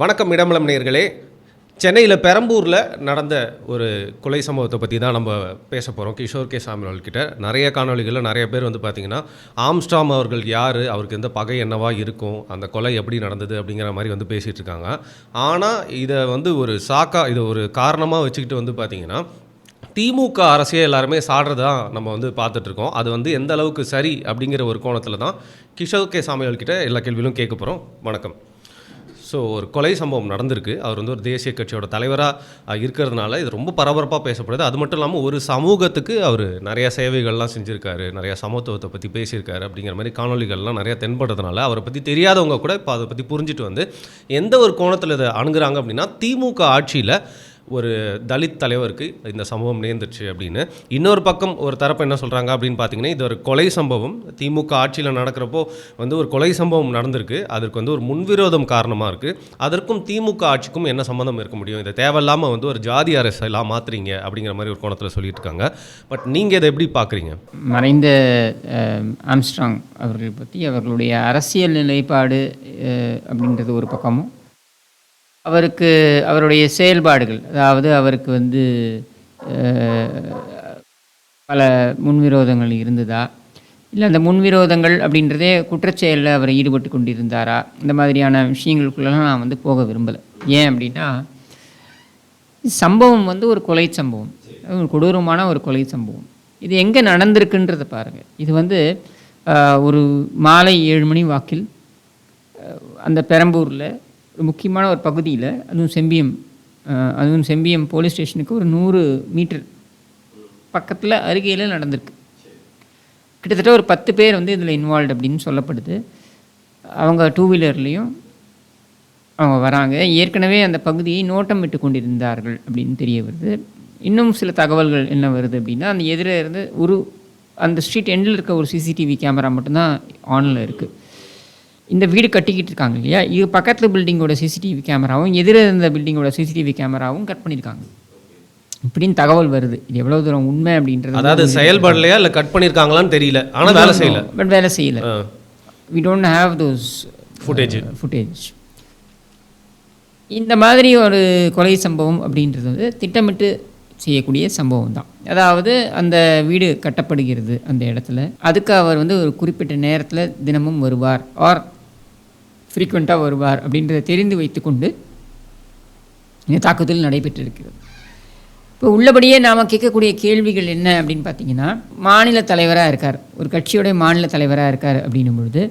வணக்கம் இடமலம் நேர்களே சென்னையில் பெரம்பூரில் நடந்த ஒரு கொலை சம்பவத்தை பற்றி தான் நம்ம பேச போகிறோம் கிஷோர் கே. சாமியால் கிட்ட நிறைய காணொளிகளில் நிறைய பேர் வந்து பார்த்திங்கன்னா ஆம்ஸ்டாம் அவர்கள் யார்? அவருக்கு எந்த பகை என்னவா இருக்கும்? அந்த கொலை எப்படி நடந்தது? அப்படிங்கிற மாதிரி வந்து பேசிகிட்டு இருக்காங்க. ஆனால் இதை வந்து ஒரு சாக்கா இதை ஒரு காரணமாக வச்சுக்கிட்டு வந்து பார்த்திங்கன்னா திமுக அரசே எல்லாருமே சாடுறதா நம்ம வந்து பார்த்துட்ருக்கோம் அது வந்து எந்த அளவுக்கு சரி அப்படிங்கிற ஒரு கோணத்தில் தான் கிஷோர் கே. சாமியால் கிட்ட எல்லா கேள்வியிலும் கேட்க போகிறோம் வணக்கம். ஸோ ஒரு கொலை சம்பவம் நடந்திருக்கு. அவர் வந்து ஒரு தேசிய கட்சியோட தலைவராக இருக்கிறதுனால இது ரொம்ப பரபரப்பாக பேசப்படுது. அது மட்டும் இல்லாமல் ஒரு சமூகத்துக்கு அவர் நிறையா சேவைகள்லாம் செஞ்சுருக்காரு. நிறையா சமத்துவத்தை பற்றி பேசியிருக்காரு அப்படிங்கிற மாதிரி காணொலிகள்லாம் நிறையா தென்படுறதுனால அவரை பற்றி தெரியாதவங்க கூட இப்போ அதை பற்றி புரிஞ்சுட்டு வந்து எந்த ஒரு கோணத்தில் இதை அணுகிறாங்க அப்படின்னா திமுக ஆட்சியில் ஒரு தலித் தலைவருக்கு இந்த சம்பவம் நேர்ந்துச்சு அப்படின்னு. இன்னொரு பக்கம் ஒரு தரப்பு என்ன சொல்கிறாங்க அப்படின்னு பார்த்தீங்கன்னா இது ஒரு கொலை சம்பவம். திமுக ஆட்சியில் நடக்கிறப்போ வந்து ஒரு கொலை சம்பவம் நடந்திருக்கு. அதற்கு வந்து ஒரு முன்விரோதம் காரணமாக இருக்குது அதற்கும் திமுக ஆட்சிக்கும் என்ன சம்மந்தம் இருக்க முடியும்? இதை தேவையில்லாமல் வந்து ஒரு ஜாதி அரசெல்லாம் மாற்றுறீங்க அப்படிங்கிற மாதிரி ஒரு கோணத்தில் சொல்லிட்டு இருக்காங்க. பட் நீங்கள் இதை எப்படி பார்க்குறீங்க மறைந்த ஆம்ஸ்ட்ராங் அவர்கள் பற்றி அவர்களுடைய அரசியல் நிலைப்பாடு அப்படின்றது ஒரு பக்கமும் அவருக்கு அவருடைய செயல்பாடுகள் அதாவது அவருக்கு வந்து பல முன்விரோதங்கள் இருந்ததா? இல்லை அந்த முன்விரோதங்கள் அப்படின்றதே குற்றச்செயலில் அவர் ஈடுபட்டு கொண்டிருந்தாரா? இந்த மாதிரியான விஷயங்களுக்குள்ளெல்லாம் நான் வந்து போக விரும்பலை. ஏன் அப்படின்னா சம்பவம் வந்து ஒரு கொலை சம்பவம். ஒரு கொடூரமான ஒரு கொலை சம்பவம். இது எங்கே நடந்திருக்குன்றதை பாருங்கள் இது வந்து ஒரு மாலை ஏழு மணி வாக்கில் அந்த பெரம்பூரில் முக்கியமான ஒரு பகுதியில் அதுவும் செம்பியம் அதுவும் செம்பியம் போலீஸ் ஸ்டேஷனுக்கு ஒரு நூறு மீட்டர் பக்கத்தில் அருகையில் நடந்திருக்கு. கிட்டத்தட்ட ஒரு பத்து பேர் வந்து இதில் இன்வால்வ் அப்படின்னு சொல்லப்படுது. அவங்க டூ வீலர்லேயும் அவங்க வராங்க. ஏற்கனவே அந்த பகுதியை நோட்டம் விட்டு கொண்டிருந்தார்கள் அப்படின்னு தெரிய வருது. இன்னும் சில தகவல்கள் என்ன வருது அப்படின்னா அந்த எதிரே இருந்து ஒரு அந்த ஸ்ட்ரீட் எண்டில் இருக்க ஒரு சிசிடிவி கேமரா மட்டும்தான் ஆனில் இருக்குது இந்த வீடு கட்டிக்கிட்டு இருக்காங்க இல்லையா? இது பக்கத்தில் பில்டிங்கோட சிசிடிவி கேமராவும் எதிரே இருந்த பில்டிங்கோட சிசிடிவி கேமராவும் கட் பண்ணியிருக்காங்க இப்படின்னு தகவல் வருது. இது எவ்வளோ தூரம் உண்மை அப்படின்றது அதாவது செயல்படலையா இல்லை கட் பண்ணியிருக்காங்களான்னு தெரியல. ஆனால் வேலை செய்யல. பட் வேலை செய்யலை. We don't have those Footage. Footage இந்த மாதிரி ஒரு கொலை சம்பவம் அப்படின்றது வந்து திட்டமிட்டு செய்யக்கூடிய சம்பவம் தான். அதாவது அந்த வீடு கட்டப்படுகிறது அந்த இடத்துல. அதுக்கு அவர் வந்து ஒரு குறிப்பிட்ட நேரத்தில் தினமும் வருவார். ஆர் ஃப்ரீக்வெண்ட்டாக வருவார் அப்படின்றத தெரிந்து வைத்துக்கொண்டு இந்த தாக்குதல் நடைபெற்றிருக்கிறது. இப்போ உள்ளபடியே நாம் கேட்கக்கூடிய கேள்விகள் என்ன அப்படின்னு பார்த்தீங்கன்னா மாநில தலைவராக இருக்கார் ஒரு கட்சியோடைய மாநில தலைவராக இருக்கார் அப்படின்னும் பொழுது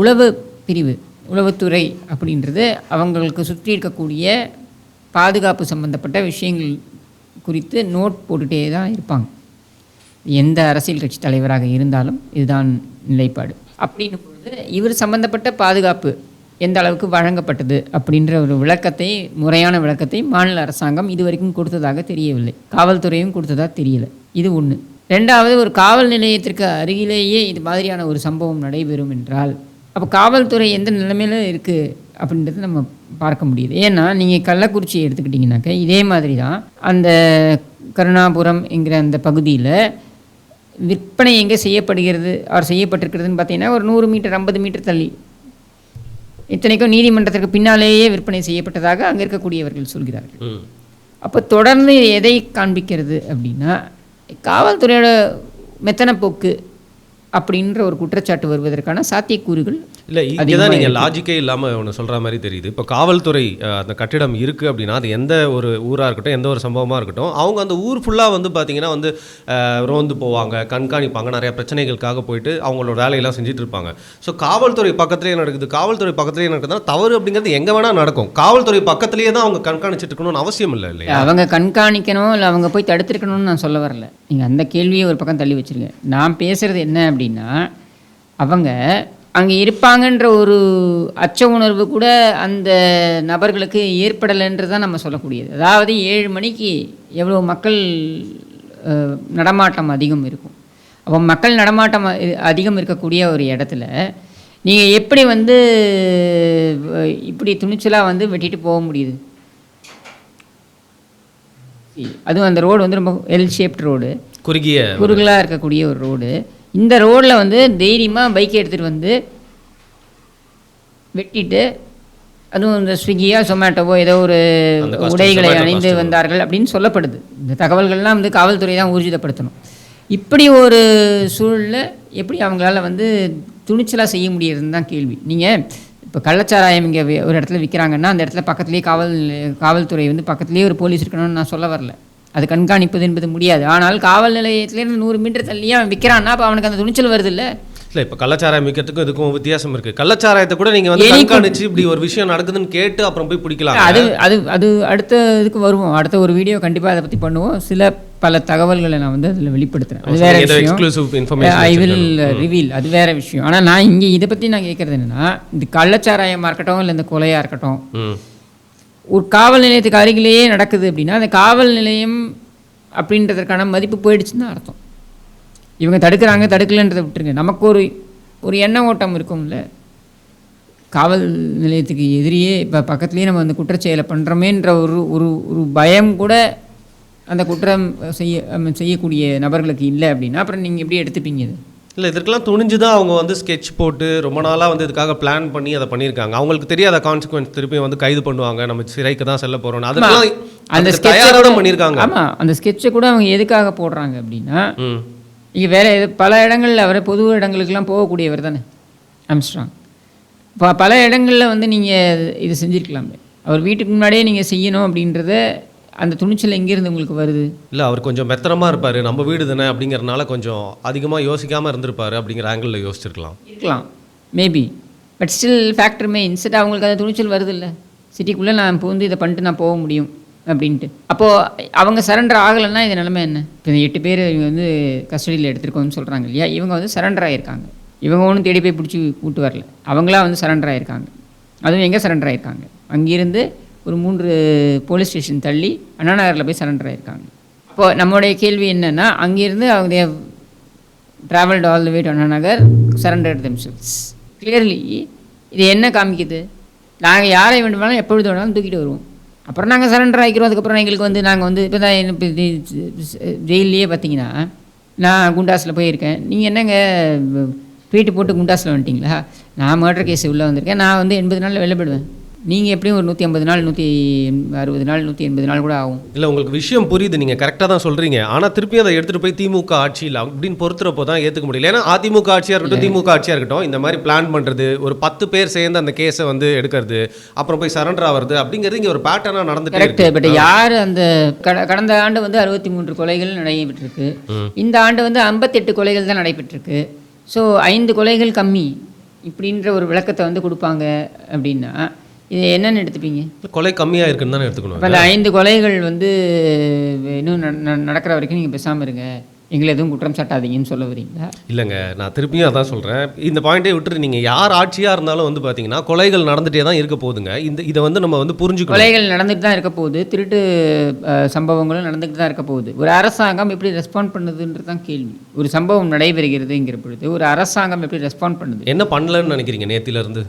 உளவு பிரிவு உளவுத்துறை அப்படின்றது அவங்களுக்கு சுற்றி இருக்கக்கூடிய பாதுகாப்பு சம்பந்தப்பட்ட விஷயங்கள் குறித்து நோட் போட்டுகிட்டே தான் இருப்பாங்க. எந்த அரசியல் கட்சி தலைவராக இருந்தாலும் இதுதான் நிலைப்பாடு. அப்படின்னும் பொழுது இவர் சம்பந்தப்பட்ட பாதுகாப்பு எந்த அளவுக்கு வழங்கப்பட்டது அப்படின்ற ஒரு விளக்கத்தை முறையான விளக்கத்தை மாநில அரசாங்கம் இதுவரைக்கும் கொடுத்ததாக தெரியவில்லை. காவல்துறையும் கொடுத்ததாக தெரியல. இது ஒன்று ரெண்டாவது ஒரு காவல் நிலையத்திற்கு அருகிலேயே இது மாதிரியான ஒரு சம்பவம் நடைபெறும் என்றால் அப்போ காவல்துறை எந்த நிலைமையில் இருக்குது அப்படின்றது நம்ம பார்க்க முடியுது. ஏன்னா நீங்கள் கள்ளக்குறிச்சியை எடுத்துக்கிட்டிங்கனாக்க இதே மாதிரி தான் அந்த கருணாபுரம் என்கிற அந்த பகுதியில் விற்பனை எங்கே செய்யப்படுகிறது அவர் செய்யப்பட்டிருக்கிறதுன்னு பார்த்தீங்கன்னா ஒரு நூறு மீட்டர் ஐம்பது மீட்டர் தள்ளி. இத்தனைக்கும் நீதிமன்றத்திற்கு பின்னாலேயே விற்பனை செய்யப்பட்டதாக அங்கே இருக்கக்கூடியவர்கள் சொல்கிறார்கள். அப்போ தொடர்ந்து எதை காண்பிக்கிறது அப்படின்னா காவல்துறையோட மெத்தன போக்கு அப்படின்ற ஒரு குற்றச்சாட்டு வருவதற்கான சாத்தியக்கூறுகள் இல்லை இங்கே தான் நீங்கள் லாஜிக்கே இல்லாமல் ஒன்று சொல்கிற மாதிரி தெரியுது. இப்போ காவல்துறை அந்த கட்டிடம் இருக்குது அப்படின்னா அது எந்த ஒரு ஊராக இருக்கட்டும் எந்த ஒரு சம்பவமாக இருக்கட்டும் அவங்க அந்த ஊர் ஃபுல்லாக வந்து பார்த்தீங்கன்னா வந்து ரோந்து போவாங்க கண்காணிப்பாங்க நிறைய பிரச்சனைகளுக்காக போயிட்டு அவங்களோட வேலையெல்லாம் செஞ்சுட்டு இருப்பாங்க. ஸோ காவல்துறை பக்கத்துலேயே நடக்குது? காவல்துறை பக்கத்துலேயே நடக்குதுன்னா தவறு அப்படிங்கிறது எங்கே வேணால் நடக்கும். காவல்துறை பக்கத்துலேயே தான் அவங்க கண்காணிச்சிட்டு இருக்கணும்னு அவசியம் இல்லை இல்லையா? அவங்க கண்காணிக்கணும் இல்லை அவங்க போய் தடுத்திருக்கணும்னு நான் சொல்ல வரல. நீங்கள் அந்த கேள்வியை ஒரு பக்கம் தள்ளி வச்சிருங்க. நான் பேசுகிறது என்ன அப்படின்னா அவங்க அங்கே இருப்பாங்கன்ற ஒரு அச்ச உணர்வு கூட அந்த நபர்களுக்கு ஏற்படலைன்றது தான் நம்ம சொல்லக்கூடியது. அதாவது ஏழு மணிக்கு எவ்வளோ மக்கள் நடமாட்டம் அதிகம் இருக்கும். அப்போ மக்கள் நடமாட்டம் அதிகம் இருக்கக்கூடிய ஒரு இடத்துல நீங்கள் எப்படி வந்து இப்படி துணிச்சலாக வந்து வெட்டிட்டு போக முடியுது? அதுவும் அந்த ரோடு வந்து ரொம்ப எல் ஷேப்ட் ரோடு. குறுகிய குறுகலாக இருக்கக்கூடிய ஒரு ரோடு. இந்த ரோட்டில் வந்து தைரியமாக பைக்கை எடுத்துகிட்டு வந்து வெட்டிட்டு அதுவும் இந்த ஸ்விக்கியா சொமேட்டோவோ ஏதோ ஒரு உடைகளை அணிந்து. வந்தார்கள் அப்படின்னு சொல்லப்படுது. இந்த தகவல்கள்லாம் வந்து காவல்துறை தான் ஊர்ஜிதப்படுத்தணும். இப்படி ஒரு சூழலில் எப்படி அவங்களால வந்து துணிச்சலாக செய்ய முடியறதுன்னு தான் கேள்வி. நீங்கள் இப்போ கள்ளச்சாராயம் இங்கே ஒரு இடத்துல விற்கிறாங்கன்னா அந்த இடத்துல பக்கத்துலேயே காவல் காவல்துறை வந்து பக்கத்துலேயே ஒரு போலீஸ் இருக்கணும்னு நான் சொல்ல வரல. அது கண்காணிப்பது என்பது முடியாது. ஆனால் காவல் நிலையத்திலேருந்து நூறு மீட்டர் தள்ளியே அவன் விற்கிறான்னா அப்போ அவனுக்கு அந்த துணிச்சல் வருது இல்லை இல்லை இப்போ கள்ளச்சாராயம் விற்கிறதுக்கும் இதுக்கும் வித்தியாசம் இருக்குது கள்ளச்சாராயத்தை கூட நீங்கள் வந்து கண்காணிச்சு இப்படி ஒரு விஷயம் நடக்குதுன்னு கேட்டு அப்புறம் போய் பிடிக்கலாம். அது அது அது அடுத்த இதுக்கு வருவோம். அடுத்த ஒரு வீடியோ கண்டிப்பாக அதை பற்றி பண்ணுவோம். சில பல தகவல்களை நான் வந்து அதில் வெளிப்படுத்துறேன். அது வேற விஷயம். ஐ வில் ரிவீல் அது வேற விஷயம். ஆனால் நான் இங்கே இதை பற்றி நான் கேட்குறது என்னன்னா இந்த கள்ளச்சாராயமாக இருக்கட்டும் இல்லை இந்த கொலையாக இருக்கட்டும் ஒரு காவல் நிலையத்துக்கு அருகிலேயே நடக்குது அப்படின்னா அந்த காவல் நிலையம் அப்படின்றதற்கான மதிப்பு போயிடுச்சுன்னு தான் அர்த்தம். இவங்க தடுக்கிறாங்க தடுக்கலைன்றதை விட்டுருங்க. நமக்கு ஒரு ஒரு எண்ண ஓட்டம் இருக்கும்ல. காவல் நிலையத்துக்கு எதிரியே இப்போ பக்கத்துலேயே நம்ம அந்த குற்றச்செயலை பண்ணுறோமேன்ற ஒரு ஒரு ஒரு பயம் கூட அந்த குற்றம் செய்ய செய்யக்கூடிய நபர்களுக்கு இல்லை அப்படின்னா அப்புறம் நீங்கள் எப்படி எடுத்துப்பீங்க இது? இல்லை இதற்கெல்லாம் துணிஞ்சு தான் அவங்க வந்து ஸ்கெட்ச் போட்டு ரொம்ப நாளாக வந்து இதுக்காக பிளான் பண்ணி அதை பண்ணியிருக்காங்க. அவங்களுக்கு தெரியாத கான்சிக்வன்ஸ் திருப்பி வந்து கைது பண்ணுவாங்க. நம்ம சிறைக்கு தான் செல்ல போகிறோம் அதெல்லாம் அந்த கூட- பண்ணியிருக்காங்க. ஆமாம் அந்த ஸ்கெட்சை கூட அவங்க எதுக்காக போடுறாங்க அப்படின்னா இங்கே வேற எது பல இடங்களில் அவர் பொது இடங்களுக்கெல்லாம் போகக்கூடியவர் தானே ஆம்ஸ்ட்ராங் இப்போ பல இடங்களில் வந்து நீங்கள் இது செஞ்சுருக்கலாமே அவர் வீட்டுக்கு முன்னாடியே நீங்கள் செய்யணும் அப்படின்றத அந்த துணிச்சல் எங்கேருந்து உங்களுக்கு வருது? இல்லை அவர் கொஞ்சம் மெத்தனமாக இருப்பார். நம்ம வீடு தானே அப்படிங்கறனால கொஞ்சம் அதிகமாக யோசிக்காமல் இருந்திருப்பாரு அப்படிங்கிற ஆங்கிளில் யோசிச்சிருக்கலாம். இருக்கலாம். Maybe but still factor may inset அவங்களுக்கு அந்த துணிச்சல் வருது இல்லை சிட்டிக்குள்ளே நான் இப்போ வந்து இதை பண்ணிட்டு நான் போக முடியும் அப்படின்ட்டு. அப்போது அவங்க சரண்டர் ஆகலைன்னா இது நிலைமை என்ன? இப்போ இந்த எட்டு பேர் இவங்க வந்து கஸ்டடியில் எடுத்திருக்கோம்னு சொல்கிறாங்க இல்லையா? இவங்க வந்து சரண்டர் ஆகியிருக்காங்க இவங்க ஒன்றும் தேடி போய் பிடிச்சி கூட்டு வரல. அவங்களா வந்து சரண்டர் ஆகியிருக்காங்க அதுவும் எங்கே சரண்டர் ஆகியிருக்காங்க அங்கேருந்து ஒரு மூன்று போலீஸ் ஸ்டேஷன் தள்ளி அண்ணா நகரில் போய் சரண்டர் ஆகியிருக்காங்க இப்போது நம்முடைய கேள்வி என்னென்னா அங்கேருந்து அவங்க travelled all the way to Anna Nagar surrender themselves clearly இது என்ன காமிக்குது? நாங்கள் யாரை வேண்டுமானாலும் எப்பொழுது வேணாலும் தூக்கிட்டு வருவோம். அப்புறம் நாங்கள் சரண்டர் ஆகிக்கிறோம் அதுக்கப்புறம் எங்களுக்கு வந்து நாங்கள் வந்து இப்போ தான் இப்போ இது ஜெயிலே பார்த்தீங்கன்னா நான் குண்டாஸில் போயிருக்கேன். நீங்கள் என்னங்க ட்வீட்டு போட்டு குண்டாஸில் வந்துட்டிங்களா? நான் மர்டர் கேஸ் உள்ளே வந்திருக்கேன். நான் வந்து எண்பது நாளில் வெளிப்படுவேன் நீங்கள் எப்படியும் ஒரு நூற்றி ஐம்பது நாள் நூற்றி அறுபது நாள் நூற்றி எண்பது நாள் கூட ஆகும். இல்லை உங்களுக்கு விஷயம் புரியுது. நீங்கள் கரெக்டாக தான் சொல்கிறீங்க ஆனால் திருப்பி அதை எடுத்துகிட்டு போய் திமுக ஆட்சியில் அப்படின்னு பொறுத்துறப்போ தான் ஏற்றுக்க முடியல. ஏன்னா அதிமுக ஆட்சியாக இருக்கட்டும் திமுக ஆட்சியாக இருக்கட்டும் இந்த மாதிரி பிளான் பண்ணுறது ஒரு பத்து பேர் சேர்ந்து அந்த கேஸை வந்து எடுக்கிறது அப்புறம் போய் சரண்டர் ஆகிறது அப்படிங்கிறது இங்கே ஒரு பேட்டர்னாக நடந்துட்டே கரெக்ட் பட் யார் அந்த கட- கடந்த ஆண்டு வந்து அறுபத்தி மூன்று கொலைகள் நடைபெற்றிருக்கு. இந்த ஆண்டு வந்து ஐம்பத்தெட்டு கொலைகள் தான் நடைபெற்றிருக்கு. ஸோ ஐந்து கொலைகள் கம்மி இப்படின்ற ஒரு விளக்கத்தை வந்து கொடுப்பாங்க அப்படின்னா இது என்னன்னு எடுத்துப்பீங்க? கொலை கம்மியாக இருக்குன்னு தானே எடுத்துக்கணும். ஐந்து கொலைகள் வந்து இன்னும் நடக்கிற வரைக்கும் நீங்கள் பேசாமல் இருங்க. எங்களை எதுவும் குற்றம் சாட்டாதீங்கன்னு சொல்ல வரீங்களா? இல்லைங்க நான் திருப்பியும் அதான் சொல்கிறேன் இந்த பாயிண்டே விட்டுட்டு நீங்கள் யார் ஆட்சியாக இருந்தாலும் வந்து பார்த்தீங்கன்னா கொலைகள் நடந்துகிட்டே தான் இருக்க போகுதுங்க. இந்த இதை வந்து நம்ம வந்து புரிஞ்சுக்கணும். கொலைகள் நடந்துட்டு தான் இருக்க போகுது திருட்டு சம்பவங்களும் நடந்துட்டு தான் இருக்க போகுது. ஒரு அரசாங்கம் எப்படி ரெஸ்பாண்ட் பண்ணுதுன்றது தான் கேள்வி. ஒரு சம்பவம் நடைபெறுகிறதுங்கிற பொழுது ஒரு அரசாங்கம் எப்படி ரெஸ்பாண்ட் பண்ணுது? என்ன பண்ணலன்னு நினைக்கிறீங்க நேத்திலேருந்து?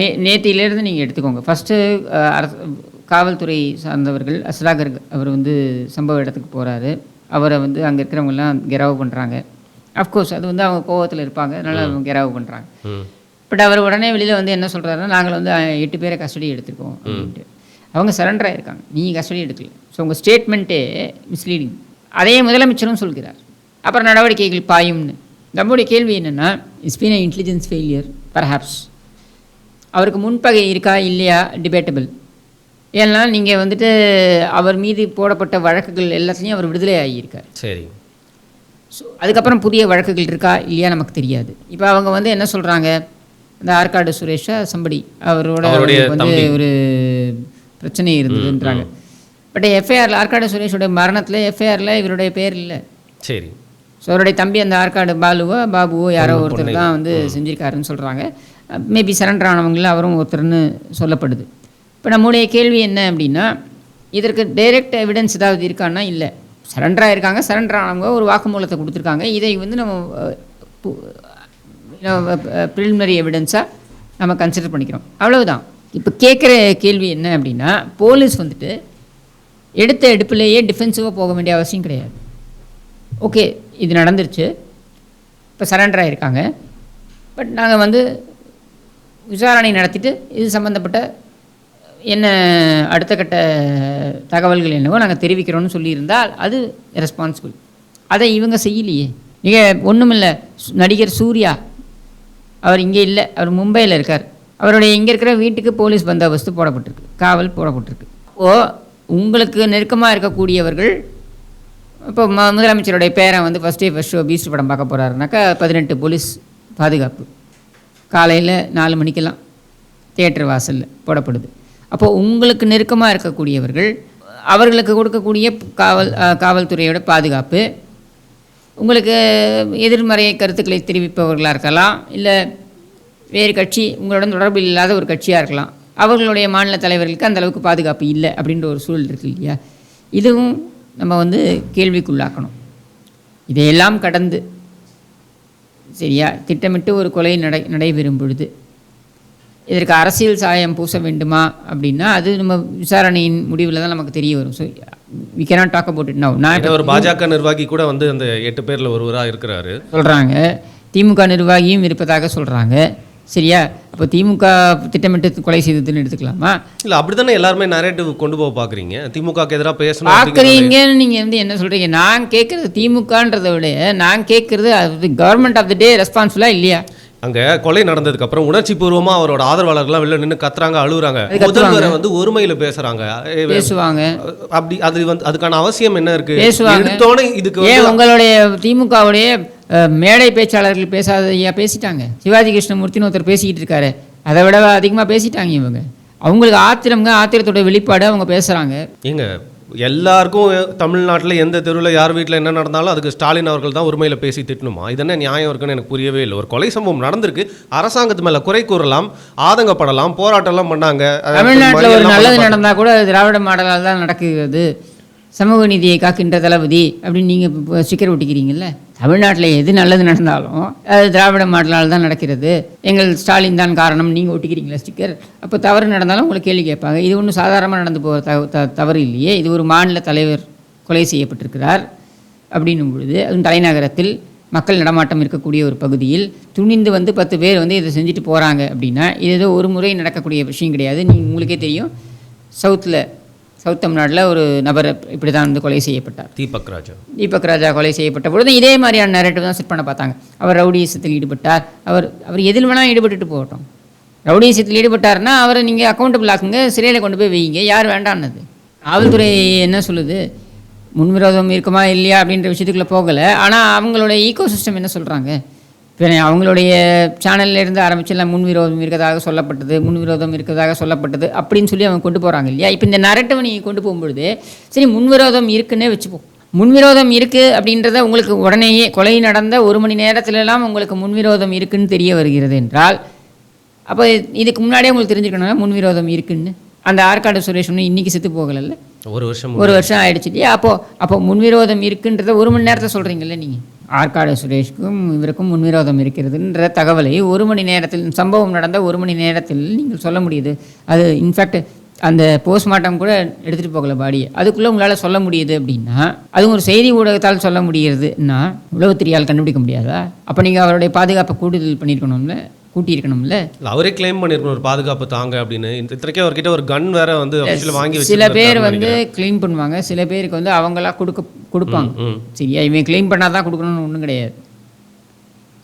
நே நேத்தியிலேருந்து நீங்கள் எடுத்துக்கோங்க. ஃபஸ்ட்டு அரசு காவல்துறை சார்ந்தவர்கள் அஸ்லாகர் அவர் வந்து சம்பவ இடத்துக்கு போகிறாரு அவரை வந்து அங்கே இருக்கிறவங்கெல்லாம் கெராவ் பண்ணுறாங்க அஃப்கோர்ஸ் அது வந்து அவங்க கோவத்தில் இருப்பாங்க. அதனால் அவங்க கெராவ் பண்ணுறாங்க பட் அவர் உடனே வெளியில் வந்து என்ன சொல்கிறாருன்னா நாங்கள் வந்து எட்டு பேரை கஸ்டடி எடுத்திருக்கோம் அப்படின்ட்டு. அவங்க சரண்டர் ஆயிருக்காங்க. நீங்கள் கஸ்டடி எடுக்கல. ஸோ உங்கள் ஸ்டேட்மெண்ட்டே மிஸ்லீடிங் அதே முதலமைச்சரும் சொல்கிறார். அப்புறம் நடவடிக்கைகள் பாயும்னு. நம்முடைய கேள்வி என்னென்னா it's been intelligence failure perhaps அவருக்கு முன்பகை இருக்கா இல்லையா? டிபேட்டபிள் ஏன்னா நீங்கள் வந்துட்டு அவர் மீது போடப்பட்ட வழக்குகள் எல்லாத்துலேயும் அவர் விடுதலை ஆகியிருக்கார். சரி. ஸோ அதுக்கப்புறம் புதிய வழக்குகள் இருக்கா இல்லையா நமக்கு தெரியாது. இப்போ அவங்க வந்து என்ன சொல்கிறாங்க இந்த ஆற்காடு சுரேஷா சம்படி அவரோட வந்து. ஒரு பிரச்சனை இருந்ததுன்றாங்க. பட் எஃப்ஐஆரில் ஆற்காடு சுரேஷோட மரணத்தில் எஃப்ஐஆரில் இவருடைய பேர் இல்லை. சரி. ஸோ அவருடைய தம்பி அந்த ஆற்காடு பாலுவோ பாபுவோ யாரோ ஒருத்தர் தான் வந்து செஞ்சிருக்காருன்னு சொல்கிறாங்க மேபி சரண்டர் ஆனவங்களில் அவரும் ஒருத்தர்னு சொல்லப்படுது. இப்போ நம்முடைய கேள்வி என்ன அப்படின்னா இதற்கு டைரக்ட் எவிடன்ஸ் ஏதாவது இருக்கான்னா இல்லை. சரண்டராக இருக்காங்க சரண்டர் ஆனவங்க ஒரு வாக்குமூலத்தை கொடுத்துருக்காங்க. இதை வந்து நம்ம ப்ரிலிமினரி எவிடன்ஸாக நம்ம கன்சிடர் பண்ணிக்கிறோம். அவ்வளவுதான். இப்போ கேட்குற கேள்வி என்ன அப்படின்னா போலீஸ் வந்துட்டு எடுத்த எடுப்புலேயே டிஃபென்சிவாக போக வேண்டிய அவசியம் கிடையாது. ஓகே இது நடந்துருச்சு. இப்போ சரண்டர் ஆகிருக்காங்க பட் நாங்கள் வந்து விசாரணை நடத்திட்டு இது சம்மந்தப்பட்ட என்ன அடுத்த கட்ட தகவல்கள் என்னவோ நாங்கள் தெரிவிக்கிறோம்னு சொல்லியிருந்தால் அது ரெஸ்பான்சிபிள் அதை இவங்க செய்யலையே. நீங்கள் ஒன்றுமில்லை நடிகர் சூர்யா. அவர் இங்கே இல்லை அவர் மும்பையில் இருக்கார். அவருடைய இங்கே இருக்கிற வீட்டுக்கு போலீஸ் பந்தோபஸ்து போடப்பட்டிருக்கு காவல் போடப்பட்டிருக்கு. ஓ உங்களுக்கு நெருக்கமாக இருக்கக்கூடியவர்கள் இப்போ ம முதலமைச்சருடைய பேரன் வந்து first day first show Beast படம் பார்க்க போகிறாருனாக்கா பதினெட்டு போலீஸ் பாதுகாப்பு. காலையில் நாலு மணிக்கெல்லாம் தேட்டர் வாசலில் போடப்படுது. அப்போது உங்களுக்கு நெருக்கமாக இருக்கக்கூடியவர்கள் அவர்களுக்கு கொடுக்கக்கூடிய காவல் காவல்துறையோட பாதுகாப்பு உங்களுக்கு எதிர்மறை கருத்துக்களை தெரிவிப்பவர்களாக இருக்கலாம் இல்லை வேறு கட்சி உங்களுடன் தொடர்பு இல்லாத ஒரு கட்சியாக இருக்கலாம் அவர்களுடைய மாநில தலைவர்களுக்கு அந்தளவுக்கு பாதுகாப்பு இல்லை அப்படின்ற ஒரு சூழல் இருக்கு இல்லையா? இதுவும் நம்ம வந்து கேள்விக்குள்ளாக்கணும். இதையெல்லாம் கடந்து சரியா திட்டமிட்டு ஒரு கொலை நடை நடைபெறும் பொழுது இதற்கு அரசியல் சாயம் பூச வேண்டுமா அப்படின்னா அது நம்ம விசாரணையின் முடிவில் தான் நமக்கு தெரிய வரும். So we cannot talk about it now. நான் ஒரு பாஜக நிர்வாகி கூட வந்து அந்த எட்டு பேர்ல ஒருவரா இருக்கிறாரு. சொல்கிறாங்க திமுக நிர்வாகியும் இருப்பதாக சொல்கிறாங்க சரியா? அப்போ திமுக திட்டமிட்டு கொலை செய்ததுன்னு எடுத்துக்கலாமா? இல்ல அப்படித்தானே எல்லாருமே நரேட்டிவ் கொண்டு போக பாக்குறீங்க? திமுகக்கு எதிராக பேசணும் பார்க்குறீங்கன்னு நீங்கள் வந்து என்ன சொல்கிறீங்க நான் கேட்குறது திமுகன்றதை விட நான் கேட்குறது அது கவர்மெண்ட் ஆஃப் த டே ரெஸ்பான்சிபிளாக இல்லையா? அங்க கொலை நடந்ததுக்கு அப்புறம் உணர்ச்சி பூர்வமா அவரோட ஆதரவாளர்கள்லாம் வெளில நின்னு கத்துறாங்க அழுகுறாங்க. முதல்வரை வந்து ஒருமையில பேசுறாங்க. பேசுவாங்க. அப்படி அது வந்து அதுக்கான அவசியம் என்ன இருக்கு. எடுத்தோடனே இதுக்கு ஏன் உங்களுடைய திமுகவுடைய மேடை பேச்சாளர்கள் பேசாத ஐயா பேசிட்டாங்க? சிவாஜி கிருஷ்ணமூர்த்தின்னு ஒருத்தர் பேசிக்கிட்டு இருக்காரு. அதை விட அதிகமாக பேசிட்டாங்க இவங்க. அவங்களுக்கு ஆத்திரம்ங்க ஆத்திரத்தோட வெளிப்பாடு அவங்க பேசுகிறாங்க ஏங்க எல்லாருக்கும் தமிழ்நாட்டுல எந்த தெருவில் யார் வீட்டில் என்ன நடந்தாலும் அதுக்கு ஸ்டாலின் அவர்கள் தான் உரிமையில பேசி திட்டணுமா? இது என்ன நியாயம் இருக்குன்னு எனக்கு புரியவே இல்லை. ஒரு கொலை சம்பவம் நடந்திருக்கு. அரசாங்கத்து மேல குறை கூறலாம் ஆதங்கப்படலாம் போராட்டம்லாம் பண்ணாங்க. தமிழ்நாட்டில் ஒரு எல்லாம் நல்லது நடந்தால் கூட திராவிட மாடலால் தான் நடக்குது சமூக நீதியை காக்கின்ற தளபதி அப்படின்னு நீங்கள் ஸ்டிக்கர் ஒட்டிக்கிறீங்கல்ல? தமிழ்நாட்டில் எது நல்லது நடந்தாலும் அது திராவிட மாடலால் தான் நடக்கிறது. எங்கள் ஸ்டாலின் தான் காரணம் நீங்கள் ஒட்டிக்கிறீங்களா ஸ்டிக்கர்? அப்போ தவறு நடந்தாலும் உங்களை கேள்வி கேட்பாங்க. இது ஒன்றும் சாதாரணமாக நடந்து போகிற தவ த- தவறு இல்லையே. இது ஒரு மாநில தலைவர் கொலை செய்யப்பட்டிருக்கிறார் அப்படின்னும் பொழுது அதுவும் தலைநகரத்தில் மக்கள் நடமாட்டம் இருக்கக்கூடிய ஒரு பகுதியில் துணிந்து வந்து பத்து பேர் வந்து இதை செஞ்சுட்டு போகிறாங்க அப்படின்னா இது ஏதோ ஒரு முறை நடக்கக்கூடிய விஷயம் கிடையாது. நீங்கள் உங்களுக்கே தெரியும் சவுத்தில் சவுத் தமிழ்நாட்டில் ஒரு நபர் இப்படி தான் வந்து கொலை செய்யப்பட்டார். தீபக் ராஜா. தீபக் ராஜா கொலை செய்யப்பட்ட பொழுது இதே மாதிரியான நேரட்டிவ் தான் செட் பண்ண பார்த்தாங்க. அவர் ரவுடியசத்தில் ஈடுபட்டார். அவர் அவர் எதில் வேணால் ஈடுபட்டுட்டு போகட்டும். ரவுடியசத்தில் ஈடுபட்டாருன்னா அவரை நீங்கள் அக்கௌண்டபிள் ஆக்குங்க சிறையில் கொண்டு போய் வைங்க யார் வேண்டான்னது. காவல்துறை என்ன சொல்லுது? முன்விரோதம் இருக்குமா இல்லையா அப்படின்ற விஷயத்துக்குள்ளே போகலை. ஆனால் அவங்களுடைய ஈகோ சிஸ்டம் என்ன சொல்கிறாங்க இப்போ அவங்களுடைய சேனல்ல இருந்து ஆரம்பிச்சு எல்லாம் முன்விரோதம் இருக்கதாக சொல்லப்பட்டது முன்விரோதம் இருக்கதாக சொல்லப்பட்டது அப்படின்னு சொல்லி அவங்க கொண்டு போகிறாங்க இல்லையா? இப்போ இந்த நரட்டவை நீங்கள் கொண்டு போகும்பொழுது சரி முன்விரோதம் இருக்குன்னே வச்சுப்போம். முன்விரோதம் இருக்குது அப்படின்றத உங்களுக்கு உடனேயே கொலை நடந்த ஒரு மணி நேரத்திலலாம் உங்களுக்கு முன்விரோதம் இருக்குன்னு தெரிய வருகிறது என்றால் அப்போ இதுக்கு முன்னாடியே உங்களுக்கு தெரிஞ்சுக்கணும் முன்விரோதம் இருக்குன்னு. அந்த ஆற்காடு சுரேஷ் ஒன்றும் இன்றைக்கி செத்து போகலைல்ல? ஒரு வருஷம் ஒரு வருஷம் ஆயிடுச்சு இல்லையா? அப்போ அப்போ முன்விரோதம் இருக்குன்றத ஒரு மணி நேரத்தை சொல்கிறீங்கல்ல நீங்கள் ஆற்காடு சுரேஷ்க்கும் இவருக்கும் முன்விரோதம் இருக்கிறதுன்ற தகவலை ஒரு மணி நேரத்தில் சம்பவம் நடந்த ஒரு மணி நேரத்தில் நீங்கள் சொல்ல முடியுது. அது இன்ஃபேக்ட் அந்த போஸ்ட்மார்ட்டம் கூட எடுத்துகிட்டு போகல பாடி. அதுக்குள்ளே உங்களால் சொல்ல முடியுது அப்படின்னா அதுவும் ஒரு செய்தி ஊடகத்தால் சொல்ல முடிகிறதுன்னா உளவுத்திரியால் கண்டுபிடிக்க முடியாதா? அப்போ நீங்கள் அவருடைய பாதுகாப்பை கூடுதல் பண்ணியிருக்கணும்ல கூட்டியிருக்கணும்ல? அவரே கிளைம் பண்ணிருக்கணும் ஒரு பாதுகாப்பு தாங்க அப்படின்னு. இத்தனைக்கும் அவர்கிட்ட ஒரு கன் வேற வந்து வாங்கி சில பேர் வந்து. க்ளைம் பண்ணுவாங்க. சில பேருக்கு வந்து அவங்களா கொடுக்க கொடுப்பாங்க. சரியா இவன் க்ளைம் பண்ணால் தான் கொடுக்கணும்னு ஒன்றும் கிடையாது.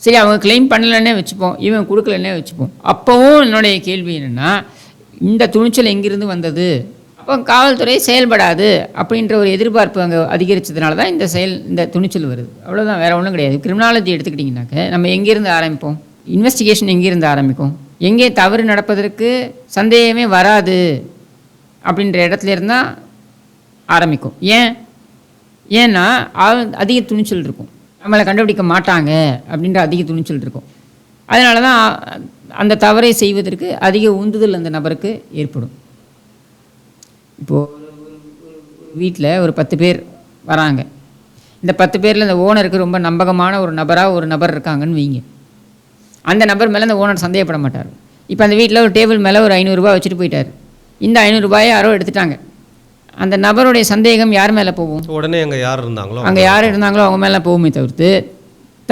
சரி அவங்க க்ளைம் பண்ணலன்னே வச்சுப்போம். இவன் கொடுக்கலன்னே வச்சுப்போம். அப்போவும் என்னுடைய கேள்வி என்னென்னா இந்த துணிச்சல் எங்கிருந்து வந்தது? அப்போ காவல்துறை செயல்படாது அப்படின்ற ஒரு எதிர்பார்ப்பு அங்கே அதிகரிச்சதுனால தான் இந்த செயல் இந்த துணிச்சல் வருது. அவ்வளோதான் வேற ஒன்றும் கிடையாது. கிரிமினாலஜி எடுத்துக்கிட்டிங்கனாக்க நம்ம எங்கேருந்து ஆரம்பிப்போம்? இன்வெஸ்டிகேஷன் எங்கேருந்து ஆரம்பிக்கும்? எங்கே தவறு நடப்பதற்கு சந்தேகமே வராது அப்படின்ற இடத்துல இருந்தால் ஆரம்பிக்கும். ஏன்? ஏன்னா அதிக துணிச்சல் இருக்கும். நம்மளை கண்டுபிடிக்க மாட்டாங்க அப்படின்ற அதிக துணிச்சல் இருக்கும். அதனால தான் அந்த தவறை செய்வதற்கு அதிக உந்துதல் அந்த நபருக்கு ஏற்படும். இப்போது வீட்டில் ஒரு பத்து பேர் வராங்க. இந்த பத்து பேரில் இந்த ஓனருக்கு ரொம்ப நம்பகமான ஒரு நபராக ஒரு நபர் இருக்காங்கன்னு வைங்க. அந்த நபர் மேலே அந்த ஓனர் சந்தேகப்பட மாட்டார். இப்போ அந்த வீட்டில் ஒரு டேபிள் மேலே ஒரு ஐநூறுரூவா வச்சுட்டு போயிட்டார். இந்த ஐநூறுரூபாயை யாரோ எடுத்துட்டாங்க. அந்த நபருடைய சந்தேகம் யார் மேலே போகும்? உடனே அங்க யார் இருந்தாங்களோ அங்கே யார் இருந்தாங்களோ அவங்க மேலே போகுமே தவிர்த்து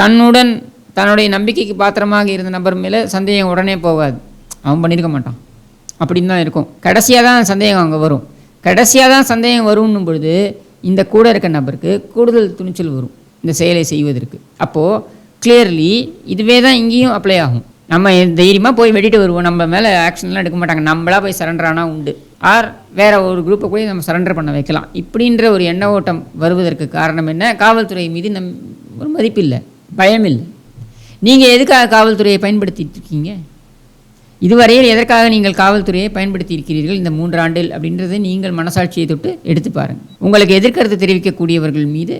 தன்னுடன் தன்னுடைய நம்பிக்கைக்கு பாத்திரமாக இருந்த நபர் மேலே சந்தேகம் உடனே போகாது. அவன் பண்ணியிருக்க மாட்டான். அப்படின்னு தான் இருக்கும். கடைசியாக தான் சந்தேகம் அங்கே வரும். கடைசியாக தான் சந்தேகம் வரும்னும் பொழுது இந்த கூட இருக்க நபருக்கு கூடுதல் துணிச்சல் வரும். இந்த செயலை செய்வதற்கு. அப்போது கிளியர்லி இதுவே தான் இங்கேயும் அப்ளை ஆகும். நம்ம தைரியமாக போய் வெட்டிட்டு வருவோம். நம்ம மேலே ஆக்ஷன்லாம் எடுக்க மாட்டாங்க. நம்மளா போய் சரண்டர் ஆனால் உண்டு. ஆர் வேற ஒரு குரூப்பை போய் நம்ம சரண்டர் பண்ண வைக்கலாம். இப்படின்ற ஒரு எண்ண ஓட்டம் வருவதற்கு காரணம் என்ன? காவல்துறை மீது நம் ஒரு மதிப்பு இல்லை பயம் இல்லை நீங்கள் எதுக்காக காவல்துறையை பயன்படுத்திட்டு இருக்கீங்க? இதுவரையில் எதற்காக நீங்கள் காவல்துறையை பயன்படுத்தி இருக்கிறீர்கள் இந்த மூன்று ஆண்டில் அப்படின்றத நீங்கள் மனசாட்சியை தொட்டு எடுத்து பாருங்கள் உங்களுக்கு எதிர்கருத்து தெரிவிக்கக்கூடியவர்கள் மீது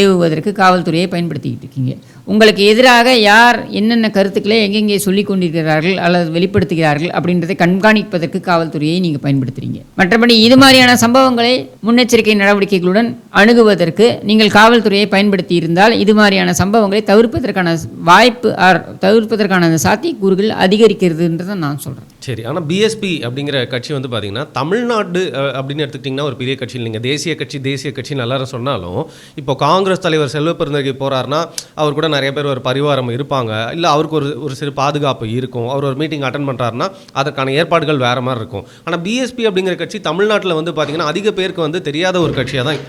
ஏவுவதற்கு காவல்துறையை பயன்படுத்திக்கிட்டு இருக்கீங்க. உங்களுக்கு எதிராக யார் என்னென்ன கருத்துக்களை எங்கெங்கே சொல்லி கொண்டிருக்கிறார்கள் அல்லது வெளிப்படுத்துகிறார்கள் அப்படின்றதை கண்காணிப்பதற்கு காவல்துறையை நீங்கள் பயன்படுத்துறீங்க. மற்றபடி இது மாதிரியான சம்பவங்களை முன்னெச்சரிக்கை நடவடிக்கைகளுடன் அணுகுவதற்கு நீங்கள் காவல்துறையை பயன்படுத்தி இருந்தால் இது மாதிரியான சம்பவங்களை தவிர்ப்பதற்கான வாய்ப்பு ஆர் தவிர்ப்பதற்கான அந்த சாத்தியக்கூறுகள் அதிகரிக்கிறதுன்றதை நான் சொல்கிறேன் சரி ஆனால் பிஎஸ்பி அப்படிங்கிற கட்சி வந்து பார்த்தீங்கன்னா தமிழ்நாடு அப்படின்னு எடுத்துக்கிட்டிங்கன்னா ஒரு பெரிய கட்சி இல்லைங்க. தேசிய கட்சி தேசிய கட்சின்னு எல்லாரும் சொன்னாலும் இப்போ காங்கிரஸ் தலைவர் செல்வ பெருந்தகை போகிறாருன்னா அவர் கூட நிறைய பேர் ஒரு பரிவாரம் இருப்பாங்க. இல்லை அவருக்கு ஒரு ஒரு சிறு பாதுகாப்பு இருக்கும். அவர் ஒரு மீட்டிங் அட்டன் பண்ணுறாருன்னா அதற்கான ஏற்பாடுகள் வேறு மாதிரி இருக்கும். ஆனால் பிஎஸ்பி அப்படிங்கிற கட்சி தமிழ்நாட்டில் வந்து பார்த்தீங்கன்னா அதிக பேருக்கு வந்து தெரியாத ஒரு கட்சியாக தான்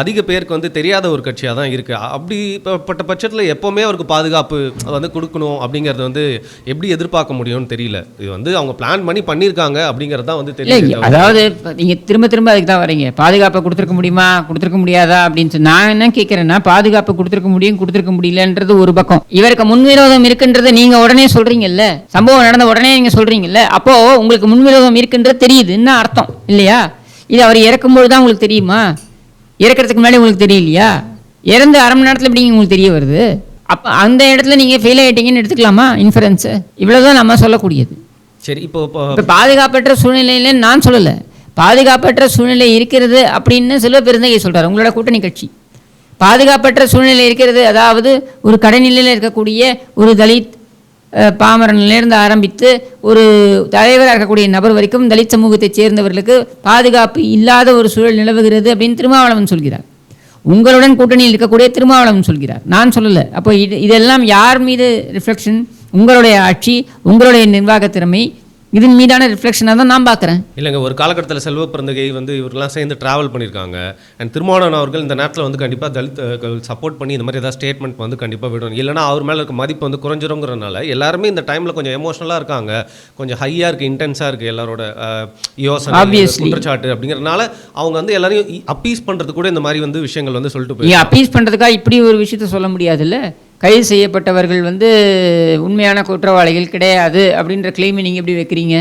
அதிக பேருக்கு வந்து தெரியாத ஒரு கட்சியாக தான் இருக்குது அப்படி பட்ட பட்சத்தில் எப்போவுமே அவருக்கு பாதுகாப்பு வந்து கொடுக்கணும் அப்படிங்கிறது வந்து எப்படி எதிர்பார்க்க முடியும்னு தெரியல. இது வந்து அவங்க பிளான் பண்ணி பண்ணியிருக்காங்க அப்படிங்கிறது தான் வந்து தெரியல அதாவது இப்ப நீங்க திரும்ப திரும்ப அதுக்கு தான் வரீங்க. பாதுகாப்பை கொடுத்துருக்க முடியுமா? கொடுத்துருக்க முடியாதா அப்படின்னு சொல்லி நான் என்ன கேட்குறேன்னா பாதுகாப்பு கொடுத்துருக்க முடியும் கொடுத்துருக்க முடியலன்றது ஒரு பக்கம். இவருக்கு முன்விரோதம் இருக்குன்றதை நீங்க உடனே சொல்றீங்கல்ல? சம்பவம் நடந்த உடனே நீங்க சொல்றீங்கல்ல? அப்போ உங்களுக்கு முன்விரோதம் இருக்குன்றது தெரியுதுன்னு அர்த்தம் இல்லையா? இது அவர் இறக்கும்போது தான் உங்களுக்கு தெரியுமா? இறக்கிறதுக்கு முன்னாடி உங்களுக்கு தெரியலையா? இறந்து அரை மணி நேரத்தில் எப்படி உங்களுக்கு தெரிய வருது? அப்போ அந்த இடத்துல நீங்கள் ஃபெயில் ஆகிட்டீங்கன்னு எடுத்துக்கலாமா? இன்ஃபரன்ஸு இவ்வளோதான் நம்ம சொல்லக்கூடியது. சரி இப்போ இப்போ பாதுகாப்பற்ற சூழ்நிலையில நான் சொல்லலை. பாதுகாப்பற்ற சூழ்நிலை இருக்கிறது அப்படின்னு சில பெருந்தகை சொல்றாரு. உங்களோட கூட்டணி கட்சி பாதுகாப்பற்ற சூழ்நிலை இருக்கிறது அதாவது ஒரு கடைநிலையில் இருக்கக்கூடிய ஒரு தலித் பாமரன்லேருந்து ஆரம்பித்து ஒரு தலைவராக இருக்கக்கூடிய நபர் வரைக்கும் தலித் சமூகத்தைச் சேர்ந்தவர்களுக்கு பாதுகாப்பு இல்லாத ஒரு சூழல் நிலவுகிறது அப்படின்னு திருமாவளவன் சொல்கிறார். உங்களுடன் கூட்டணியில் இருக்கக்கூடிய திருமாவளவன் சொல்கிறார். நான் சொல்லலை. அப்போ இது இதெல்லாம் யார் மீது ரிஃப்ளெக்ஷன் உங்களுடைய ஆட்சி உங்களுடைய நிர்வாக திறமை இதன் மீதான ரிஃப்ளெக்ஷனாக தான் நான் பார்க்குறேன். இல்லைங்க ஒரு காலகட்டத்தில் செல்வ பிறந்தகை வந்து இவர்கள்லாம் சேர்ந்து ட்ராவல் பண்ணியிருக்காங்க. அண்ட் திருமாவளவன் அவர்கள் இந்த நேரத்தில் வந்து கண்டிப்பாக தலித் சப்போர்ட் பண்ணி இந்த மாதிரி ஏதாவது ஸ்டேட்மெண்ட் வந்து கண்டிப்பாக விடணும். இல்லைனா அவர் மேலே இருக்க மதிப்பு வந்து குறைஞ்சிருங்கிறனால எல்லாருமே இந்த டைமில் கொஞ்சம் எமோஷனலாக இருக்காங்க. கொஞ்சம் ஹையாக இருக்குது இன்டென்ஸாக இருக்குது எல்லாரோட யோசனை Obviously. குற்றச்சாட்டு அப்படிங்கிறனால அவங்க வந்து எல்லாரையும் அப்பீஸ் பண்ணுறது கூட இந்த மாதிரி வந்து விஷயங்கள் வந்து சொல்லிட்டு போய் அப்பீஸ் பண்ணுறதுக்காக இப்படி ஒரு விஷயத்த சொல்ல முடியாதுல்ல? கைது செய்யப்பட்டவர்கள் வந்து உண்மையான குற்றவாளிகள் கிடையாது அப்படின்ற கிளைமை நீங்கள் எப்படி வைக்கிறீங்க?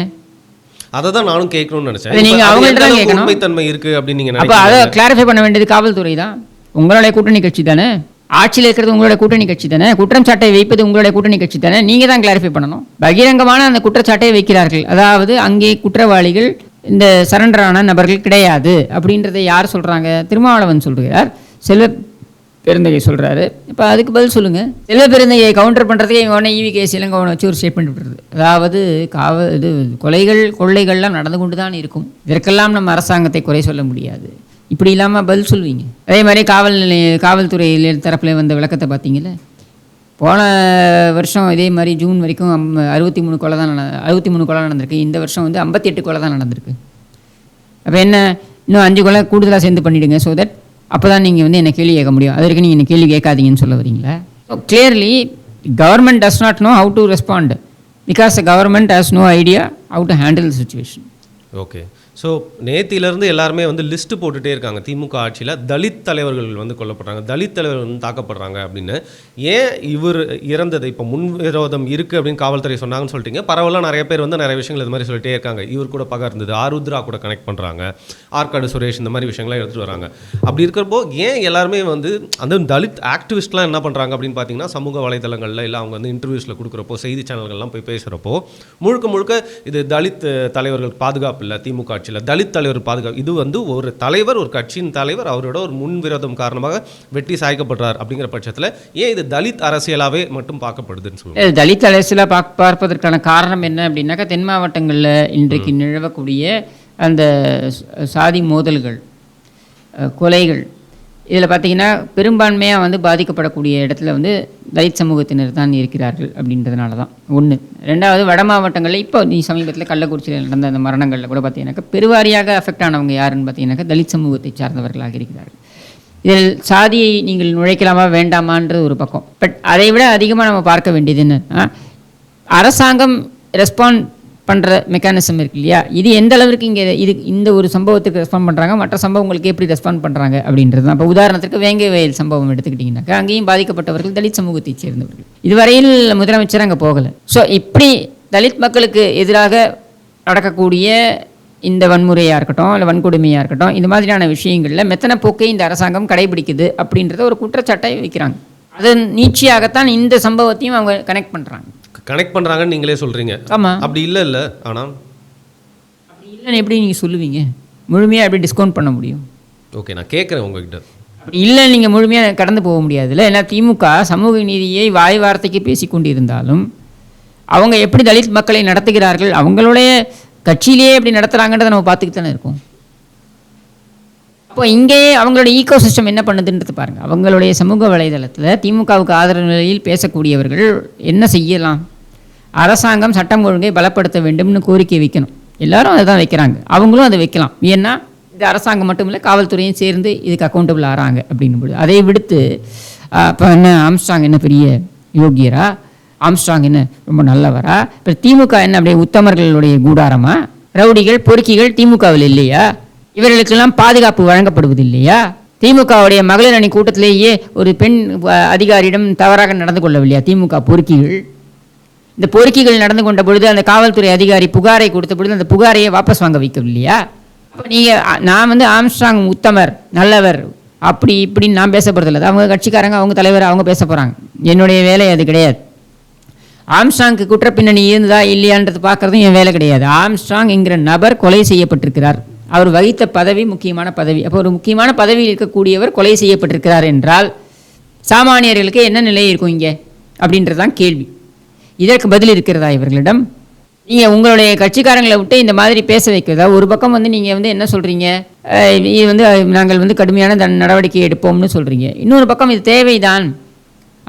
அதை தான் நானும் கேட்கணும்னு நினச்சேன். அது நீங்க இப்ப அது அவங்கள்ட்ட தான் கேட்கணும். உண்மைத்தன்மை இருக்குது அப்படின்னு நீங்கள் அப்போ அதை கிளாரிஃபை பண்ண வேண்டியது காவல்துறை தான். உங்களுடைய கூட்டணி கட்சி தானே? ஆட்சியில் இருக்கிறது உங்களுடைய கூட்டணி கட்சி தானே? குற்றம் சாட்டை வைப்பது உங்களுடைய கூட்டணி கட்சி தானே? நீங்கள் தான் கிளாரிஃபை பண்ணணும். பகிரங்கமான அந்த குற்றச்சாட்டை வைக்கிறார்கள். அதாவது அங்கே குற்றவாளிகள் இந்த சரண்டரான நபர்கள் கிடையாது அப்படின்றதை யார் சொல்கிறாங்க திருமாவளவன் சொல்கிறார் செல்வ பெருந்தகை சொல்கிறாரு இப்போ அதுக்கு பதில் சொல்லுங்கள் செல்வ பெருந்தகையை கவுண்டர் பண்ணுறதுக்கு இவங்க உடனே ஈவி கேஸ் இளங்கவனை வச்சு ஒரு ஸ்டேட்மெண்ட் விடுறது அதாவது காவ இது கொலைகள் கொள்ளைகள்லாம் நடந்து கொண்டு தான் இருக்கும். இதற்கெல்லாம் நம்ம அரசாங்கத்தை குறை சொல்ல முடியாது. இப்படி இல்லாமல் பதில் சொல்லுவீங்க. அதே மாதிரி காவல் நிலைய காவல்துறையில் தரப்பில் வந்த விளக்கத்தை பார்த்தீங்களே போன வருஷம் இதே மாதிரி ஜூன் வரைக்கும் அம்- அறுபத்தி மூணு கொலை தான் நட- அறுபத்தி மூணு கொலை நடந்திருக்கு. இந்த வருஷம் வந்து ஐம்பத்தி எட்டு கொலை தான் நடந்திருக்கு. அப்போ என்ன? இன்னும் அஞ்சு கொலை கூடுதலாக சேர்ந்து பண்ணிவிடுங்க ஸோ தட் அப்போ தான் நீங்கள் வந்து என்ன கேள்வி கேட்க முடியும்? அது வரைக்கும் நீங்கள் என்ன கேள்வி கேட்காதீங்கன்னு சொல்ல வரீங்களா? Clearly government does not know how to respond because the government has no idea how to handle situation okay so நேத்திலேருந்து எல்லாருமே வந்து லிஸ்ட் போட்டுட்டே இருக்காங்க. திமுக ஆட்சியில் தலித் தலைவர்கள் வந்து கொல்லப்படுறாங்க. தலித் தலைவர்கள் வந்து தாக்கப்படுறாங்க அப்படின்னு. ஏன் இவர் இறந்தது? இப்போ முன் விரோதம் இருக்குது அப்படின்னு காவல்துறை சொன்னாங்கன்னு சொல்லிட்டீங்க. பரவாயில்ல நிறைய பேர் வந்து நிறைய விஷயங்கள் இது மாதிரி சொல்லிட்டே இருக்காங்க. இவர் கூட பகர்ந்தது. இருந்தது ஆருத்ரா கூட கனெக்ட் பண்ணுறாங்க ஆற்காடு சுரேஷ் இந்த மாதிரி விஷயங்கள்லாம் எடுத்துகிட்டு வராங்க. அப்படி இருக்கிறப்போ ஏன் எல்லாருமே வந்து அந்த தலித் ஆக்டிவிஸ்ட்லாம் என்ன பண்ணுறாங்க அப்படின்னு பார்த்தீங்கன்னா சமூக வலைதளங்களில் இல்லை அவங்க வந்து இன்டர்வியூஸில் கொடுக்குறப்போ செய்தி சேனல்கள்லாம் போய் பேசுகிறப்போ முழுக்க முழுக்க இது தலித் தலைவர்கள் பாதுகாப்பு இல்லை திமுக ஆட்சி ஆட்சியில் தலித் தலைவர் பாதுகாப்பு. இது வந்து ஒரு தலைவர் ஒரு கட்சியின் தலைவர் அவரோட ஒரு முன்விரோதம் காரணமாக வெட்டி சாய்க்கப்படுறார் அப்படிங்கிற பட்சத்தில் ஏன் இது தலித் அரசியலாகவே மட்டும் பார்க்கப்படுதுன்னு சொல்லுவாங்க தலித் அரசியலாக பார்க்க பார்ப்பதற்கான காரணம் என்ன அப்படின்னாக்கா தென் மாவட்டங்களில் இன்றைக்கு நிலவக்கூடிய அந்த சாதி மோதல்கள் கொலைகள் இதில் பார்த்தீங்கன்னா பெரும்பான்மையாக வந்து பாதிக்கப்படக்கூடிய இடத்துல வந்து தலித் சமூகத்தினர் தான் இருக்கிறார்கள் அப்படின்றதுனால தான். ஒன்று ரெண்டாவது வட மாவட்டங்களில் இப்போ நீ சமீபத்தில் கள்ளக்குறிச்சியில் நடந்த அந்த மரணங்களில் கூட பார்த்தீங்கன்னாக்கா பெருவாரியாக அஃபெக்ட் ஆனவங்க யாருன்னு பார்த்தீங்கன்னாக்கா தலித் சமூகத்தை சார்ந்தவர்களாக இருக்கிறார்கள். இதில் சாதியை நீங்கள் நுழைக்கலாமா வேண்டாமான்றது ஒரு பக்கம். பட் அதை விட அதிகமாக நம்ம பார்க்க வேண்டியது என்ன அரசாங்கம் ரெஸ்பாண்ட் பண்ணுற மெக்கானிசம் இருக்கு இல்லையா? இது எந்த அளவுக்கு இங்கே இது இந்த ஒரு சம்பவத்துக்கு ரெஸ்பாண்ட் பண்ணுறாங்க மற்ற சம்பவங்களுக்கு எப்படி ரெஸ்பாண்ட் பண்ணுறாங்க அப்படின்றது தான். இப்போ உதாரணத்துக்கு வேங்கை வயல் சம்பவம் எடுத்துக்கிட்டிங்கனாக்கா அங்கேயும் பாதிக்கப்பட்டவர்கள் தலித் சமூகத்தைச் சேர்ந்தவர்கள். இதுவரையில் முதலமைச்சர் அங்கே போகலை. ஸோ இப்படி தலித் மக்களுக்கு எதிராக நடக்கக்கூடிய இந்த வன்முறையாக இருக்கட்டும் இல்லை வன்கொடுமையாக இருக்கட்டும் இந்த மாதிரியான விஷயங்களில் மெத்தனை போக்கை இந்த அரசாங்கம் கடைபிடிக்குது அப்படின்றத ஒரு குற்றச்சாட்டை வைக்கிறாங்க. அதன் நீட்சியாகத்தான் இந்த சம்பவத்தையும் அவங்க கனெக்ட் பண்ணுறாங்க கனெக்ட் பண்ணுறாங்கன்னு நீங்களே சொல்கிறீங்க ஆமாம் அப்படி இல்லை இல்லை ஆனால் அப்படி இல்லைன்னு எப்படி நீங்கள் சொல்லுவீங்க? முழுமையாக எப்படி டிஸ்கவுண்ட் பண்ண முடியும்? ஓகே நான் கேட்குறேன் உங்ககிட்ட. அப்படி இல்லை நீங்கள் முழுமையாக கடந்து போக முடியாதுல்ல? ஏன்னா திமுக சமூக நீதியை வாய் வார்த்தைக்கு பேசி கொண்டிருந்தாலும் அவங்க எப்படி தலித் மக்களை நடத்துகிறார்கள் அவங்களுடைய கட்சியிலேயே எப்படி நடத்துகிறாங்கன்றதை நம்ம பார்த்துக்கிட்டு தானே இருக்கோம். அப்போ இங்கேயே அவங்களோட ஈகோ சிஸ்டம் என்ன பண்ணுதுன்றது பாருங்கள் அவங்களுடைய சமூக வலைதளத்தில் திமுகவுக்கு ஆதரவு நிலையில் பேசக்கூடியவர்கள் என்ன செய்யலாம்? அரசாங்கம் சட்டம் ஒழுங்கை பலப்படுத்த வேண்டும்னு கோரிக்கை வைக்கணும். எல்லாரும் அதை தான் வைக்கிறாங்க. அவங்களும் அதை வைக்கலாம். ஏன்னா இது அரசாங்கம் மட்டும் இல்லை காவல்துறையும் சேர்ந்து இதுக்கு அக்கௌண்டபிள் ஆகிறாங்க அப்படின்னும்போது அதை விடுத்து இப்போ என்ன ஆம்ஸ்டாங் என்ன பெரிய யோகியரா? ஆம்ஸ்டாங் என்ன ரொம்ப நல்லவரா? இப்போ திமுக என்ன அப்படியே உத்தமர்களுடைய கூடாரமா? ரவுடிகள் பொறுக்கிகள் திமுகவில் இல்லையா? இவர்களுக்கெல்லாம் பாதுகாப்பு வழங்கப்படுவது இல்லையா திமுகவுடைய மகளிர் அணி கூட்டத்திலேயே ஒரு பெண் அதிகாரியிடம் தவறாக நடந்து கொள்ளவில்லையா? திமுக பொறுக்கிகள். இந்த பொறுக்கிகள் நடந்து கொண்ட பொழுது அந்த காவல்துறை அதிகாரி புகாரை கொடுத்த பொழுது அந்த புகாரையே வாபஸ் வாங்க வைக்கவில்லையா? அப்போ நீங்கள் நான் வந்து ஆம்ஸ்ட்ராங் உத்தமர் நல்லவர் அப்படி இப்படின்னு நான் பேச போகிறதில்ல அவங்க கட்சிக்காரங்க அவங்க தலைவர் அவங்க பேச போகிறாங்க என்னுடைய வேலை அது கிடையாது. ஆம்ஸ்ட்ராங்க்கு குற்றப்பின்னணி இருந்ததா இல்லையான்றது பார்க்குறதும் என் வேலை கிடையாது. ஆம்ஸ்ட்ராங் என்கிற நபர் கொலை செய்யப்பட்டிருக்கிறார். அவர் வகித்த பதவி முக்கியமான பதவி. அப்போ ஒரு முக்கியமான பதவியில் இருக்கக்கூடியவர் கொலை செய்யப்பட்டிருக்கிறார் என்றால் சாமானியர்களுக்கு என்ன நிலை இருக்கும் இங்கே? அப்படின்றது தான் கேள்வி. இதற்கு பதில் இருக்கிறதா இவர்களிடம்? நீங்கள் உங்களுடைய கட்சிக்காரங்களை விட்டு இந்த மாதிரி பேச வைக்கிறதா? ஒரு பக்கம் வந்து நீங்கள் வந்து என்ன சொல்கிறீங்க இது வந்து நாங்கள் வந்து கடுமையான தன் நடவடிக்கை எடுப்போம்னு சொல்கிறீங்க இன்னொரு பக்கம் இது தேவைதான்.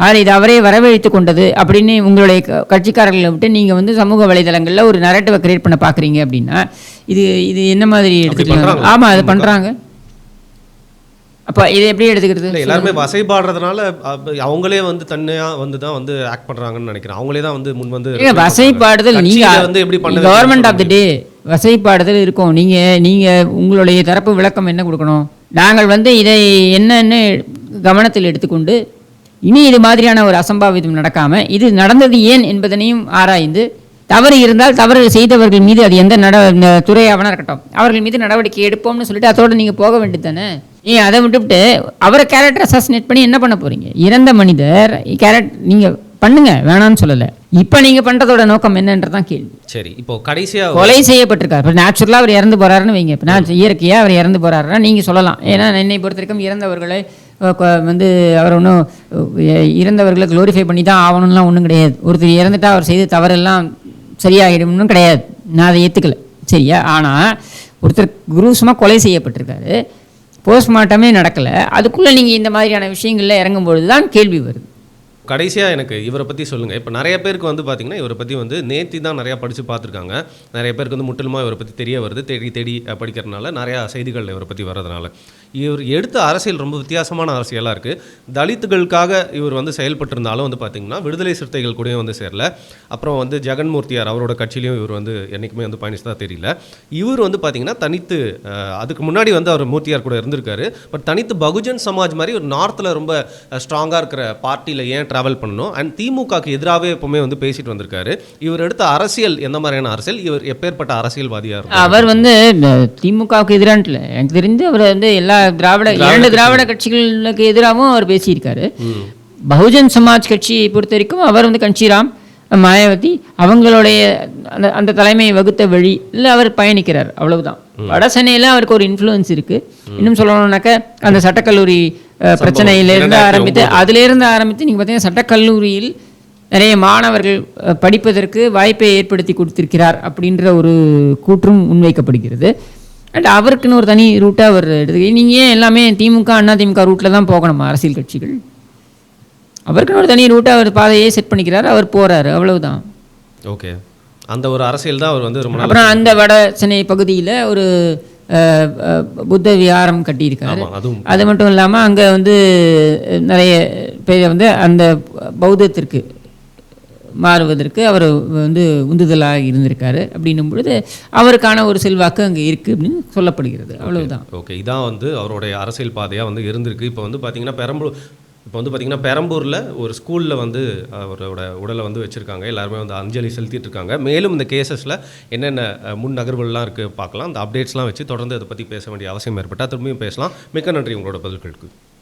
ஆனால் இது அவரே வரவழைத்து கொண்டது அப்படின்னு உங்களுடைய கட்சிக்காரர்களை விட்டு நீங்கள் வந்து சமூக வலைதளங்களில் ஒரு நரேட்டிவை கிரியேட் பண்ண பார்க்குறீங்க அப்படின்னா இது இது என்ன மாதிரி எடுத்துக்கலாம்? ஆமாம் அது பண்ணுறாங்க அப்போ இதை எப்படி எடுத்துக்கிறது? எல்லாருமே வசைபாடுறதுனால அவங்களே வந்து தன்னையாக வந்து தான் வந்து ஆக்ட் பண்ணுறாங்கன்னு நினைக்கிறேன். அவங்களே தான் வந்து முன் வந்து வசைப்பாடுதல் கட்சியில நீங்க வந்து எப்படி பண்ண கவர்மெண்ட் ஆஃப் தி டே வசைப்பாடுதல் இருக்கும். நீங்க நீங்க உங்களுடைய தரப்பு விளக்கம் என்ன கொடுக்கணும்? நாங்கள் வந்து இதை என்னன்னு கவனத்தில் எடுத்துக்கொண்டு இனி இது மாதிரியான ஒரு அசம்பாவிதம் நடக்காம இது நடந்தது ஏன் என்பதனையும் ஆராய்ந்து தவறு இருந்தால் தவறு செய்தவர்கள் மீது அது எந்த நட துறையாவனா இருக்கட்டும் அவர்கள் மீது நடவடிக்கை எடுப்போம்னு சொல்லிட்டு அதோட நீங்க போக வேண்டியது தானே? நீ அதை விட்டுவிட்டு அவரை கேரக்டர் அசாசினேட் பண்ணி என்ன பண்ண போறீங்க? இறந்த மனிதர் கேரக்ட் நீங்க பண்ணுங்க வேணாம்னு சொல்லலை. இப்போ நீங்க பண்றதோட நோக்கம் என்னன்றதான் கேள்வி. சரி இப்போ கடைசியாக கொலை செய்யப்பட்டிருக்கார். இப்போ நேச்சுரலாக அவர் இறந்து போறாருன்னு வைங்க. இப்போ நான் இயற்கையாக அவர் இறந்து போறாருன்னா நீங்கள் சொல்லலாம். ஏன்னா என்னை பொறுத்த வரைக்கும் இறந்தவர்களை வந்து அவர் ஒன்றும் இறந்தவர்களை க்ளோரிஃபை பண்ணி தான் ஆகணும்லாம் ஒன்றும் கிடையாது. ஒருத்தர் இறந்துட்டா அவர் செய்த தவறெல்லாம் சரியாகிடும்னு கிடையாது. நான் அதை ஏற்றுக்கல சரியா? ஆனால் ஒருத்தர் குரூசமாக கொலை செய்யப்பட்டிருக்காரு. போஸ்ட்மார்ட்டமே நடக்கலை. அதுக்குள்ளே நீங்கள் இந்த மாதிரியான விஷயங்களில் இறங்கும்பொழுது தான் கேள்வி வருது. கடைசியாக எனக்கு இவரை பற்றி சொல்லுங்கள் இப்போ நிறைய பேருக்கு வந்து பார்த்தீங்கன்னா இவரை பற்றி வந்து நேத்தி தான் நிறையா படித்து பார்த்துருக்காங்க நிறைய பேருக்கு வந்து முற்றிலுமாக இவரை பற்றி தெரிய வருது. தேடி தேடி படிக்கிறதுனால நிறையா செய்திகள் இவரை பற்றி வர்றதுனால. இவர் எடுத்த அரசியல் ரொம்ப வித்தியாசமான அரசியலாக இருக்குது தலித்துகளுக்காக இவர் வந்து செயல்பட்டிருந்தாலும் வந்து பார்த்திங்கன்னா விடுதலை சிறுத்தைகள் கூடயும் வந்து சேரல. அப்புறம் வந்து ஜெகன்மூர்த்தியார் அவரோட கட்சியிலையும் இவர் வந்து என்றைக்குமே வந்து பயணிச்சதாக தெரியல. இவர் வந்து பார்த்திங்கன்னா தனித்து அதுக்கு முன்னாடி வந்து அவர் மூர்த்தியார் கூட இருந்திருக்காரு. பட் தனித்து பகுஜன் சமாஜ் மாதிரி ஒரு நார்த்தில் ரொம்ப ஸ்ட்ராங்காக இருக்கிற பார்ட்டியில் ஏன் ட்ராவல் பண்ணணும். அண்ட் திமுகக்கு எதிராகவே எப்பவுமே வந்து பேசிட்டு வந்திருக்காரு. இவர் எடுத்த அரசியல் எந்த மாதிரியான அரசியல்? இவர் எப்பேற்பட்ட அரசியல்வாதியாக இருக்கும் அவர் வந்து திமுகவுக்கு எதிரான்ட்டுல எனக்கு தெரிந்து அவர் வந்து எல்லா திராவிட இரண்டு திராவிட கட்சிகளுக்கு எதிராகவும் அவர் பேசியிருக்காரு. பகுஜன் சமாஜ் கட்சியை பொறுத்த வரைக்கும் அவர் வந்து கஞ்சிராம் மாயாவதி அவங்களுடைய அந்த அந்த தலைமையை வகுத்த வழி இல்லை அவர் பயணிக்கிறார். அவ்வளவுதான். வடசென்னையில் அவருக்கு ஒரு இன்ஃப்ளூயன்ஸ் இருக்கு. இன்னும் சொல்லணும்னாக்க அந்த சட்டக்கல்லூரி பிரச்சனையிலிருந்து ஆரம்பித்து அதிலிருந்து ஆரம்பித்து நீங்கள் பார்த்தீங்கன்னா சட்டக்கல்லூரியில் நிறைய மாணவர்கள் படிப்பதற்கு வாய்ப்பை ஏற்படுத்தி கொடுத்திருக்கிறார் அப்படின்ற ஒரு கூற்றும் முன்வைக்கப்படுகிறது. அண்ட் அவருக்குன்னு ஒரு தனி ரூட்டாக அவர் எடுத்து நீங்கள் ஏன் எல்லாமே திமுக அண்ணா திமுக ரூட்டில் தான் போகணுமா அரசியல் கட்சிகள்? அவருக்குன்னு ஒரு தனி ரூட்டை அவர் பாதையே செட் பண்ணிக்கிறாரு அவர் போகிறாரு அவ்வளவுதான். ஓகே. அந்த ஒரு அரசியல் தான் அவர் வந்து ரொம்ப அப்புறம் அந்த வட சென்னை பகுதியில் ஒரு புத்த விகாரம் கட்டியிருக்காரு. அது மட்டும் இல்லாமல் அங்கே வந்து நிறைய பேர் வந்து அந்த பௌத்தத்திற்கு மாறுவதற்கு அவர் வந்து உந்துதலாக இருந்திருக்காரு. அப்படின்னும் பொழுது அவருக்கான ஒரு செல்வாக்கு அங்கே இருக்குது அப்படின்னு சொல்லப்படுகிறது. அவ்வளவுதான். ஓகே. இதான் வந்து அவருடைய அரசியல் பாதையாக வந்து இருந்திருக்கு. இப்போ வந்து பார்த்தீங்கன்னா பெரம்பலூர் இப்போ வந்து பார்த்தீங்கன்னா பெரம்பூரில் ஒரு ஸ்கூலில் வந்து அவரோட உடலை வந்து வச்சுருக்காங்க. எல்லாருமே வந்து அஞ்சலி செலுத்திட்டு இருக்காங்க. மேலும் இந்த கேசஸில் என்னென்ன முன் நகர்வுகள்லாம் இருக்குது பார்க்கலாம். அந்த அப்டேட்ஸ்லாம் வச்சு தொடர்ந்து அதை பற்றி பேச வேண்டிய அவசியம் ஏற்பட்டால் திரும்பியும் பேசலாம். மிக்க நன்றி. உங்களோட பதில்களுக்கு.